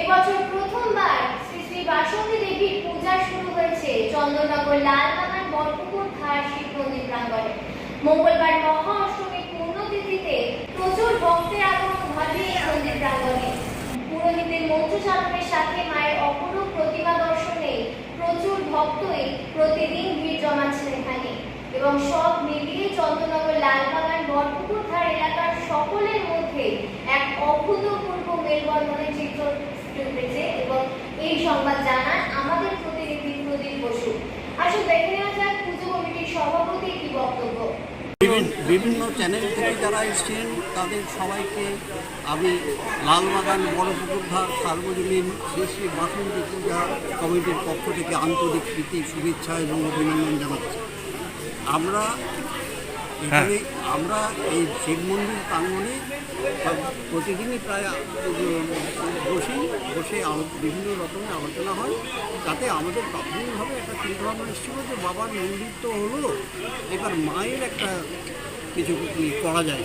এবছর প্রথমবার শ্রী শ্রী বাসন্তী দেবীর মঙ্গলবার মহা অষ্টমীর পুণ্যতিথিতে প্রচুর ভক্তের আগমন ঘটে এই মন্দির পুরোহিতের মন্ত্রচালনের সাথে মায়ের অপরূপ প্রতিমা দর্শনে প্রচুর ভক্তই প্রতিদিন ভিড় জমাচ্ছেন এখানে। এবং সব মিলিয়ে চন্দ্রনগর লালবাগান, বটপুকুর ধার এলাকার সকলের মধ্যে এক অভূতপূর্ব মেলবন্ধনের চিত্র এবং এই সংবাদ জানান আমাদের প্রতিনিধি প্রদীপ বসু আসুন দেখে নেওয়া যাক পুজো কমিটির সভাপতি কি বক্তব্য বিভিন্ন বিভিন্ন চ্যানেল থেকে যারা এসেছেন তাদের সবাইকে আমি লালবাগান বড়পুকুরধার সার্বজনীন শ্রী শ্রী বাসন্তী পূজা কমিটির পক্ষ থেকে আন্তরিক প্রীতি শুভেচ্ছা এবং অভিনন্দন জানাচ্ছি। আমরা এখানে আমরা এই শিব মন্দির প্রাঙ্গণে প্রতিদিনই প্রায় বসি। বসে বিভিন্ন রকমের আলোচনা হয়। তাতে আমাদের প্রাথমিকভাবে একটা চিন্তাভাবনা এসেছিল যে বাবার মন্দির তো হলো, এবার মায়ের একটা কিছু করা যায়।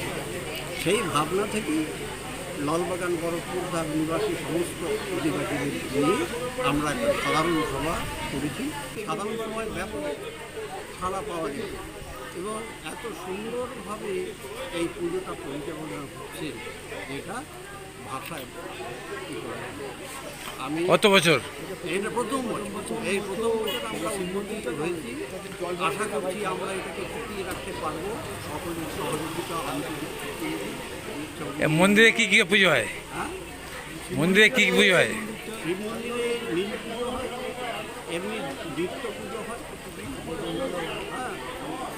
সেই ভাবনা থেকেই লালবাগান বরফপুর তার নিবাসী সমস্ত অধিবাসীদের নিয়ে আমরা একটা সাধারণ সভা করেছি। সাধারণ সভায় ব্যাপক সাড়া পাওয়া যায়। এবং এত সুন্দরভাবে এই পুজোটা পরিচালনা হচ্ছে এটা ভাষায়। আমি কত বছর? এটা প্রথম বছর এই প্রথম বছর আমরা উন্মোচিত হয়েছি আশা করছি আমরা এটাকে টিকিয়ে রাখতে পারব। সকলের সহযোগিতা আন্তরিক মন্দিরে কি কি পুজো হয়? হ্যাঁ? মন্দিরে কি কি পুজো হয়? শিব মন্দিরে নীল পুজো হয় এমনি নিত্য পুজো হয়।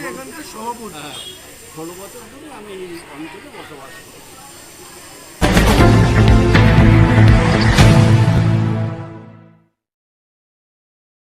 এখানকার সভাপতি হ্যাঁ, ষোলো বছর ধরে আমি এই অঞ্চলে বসবাস করি।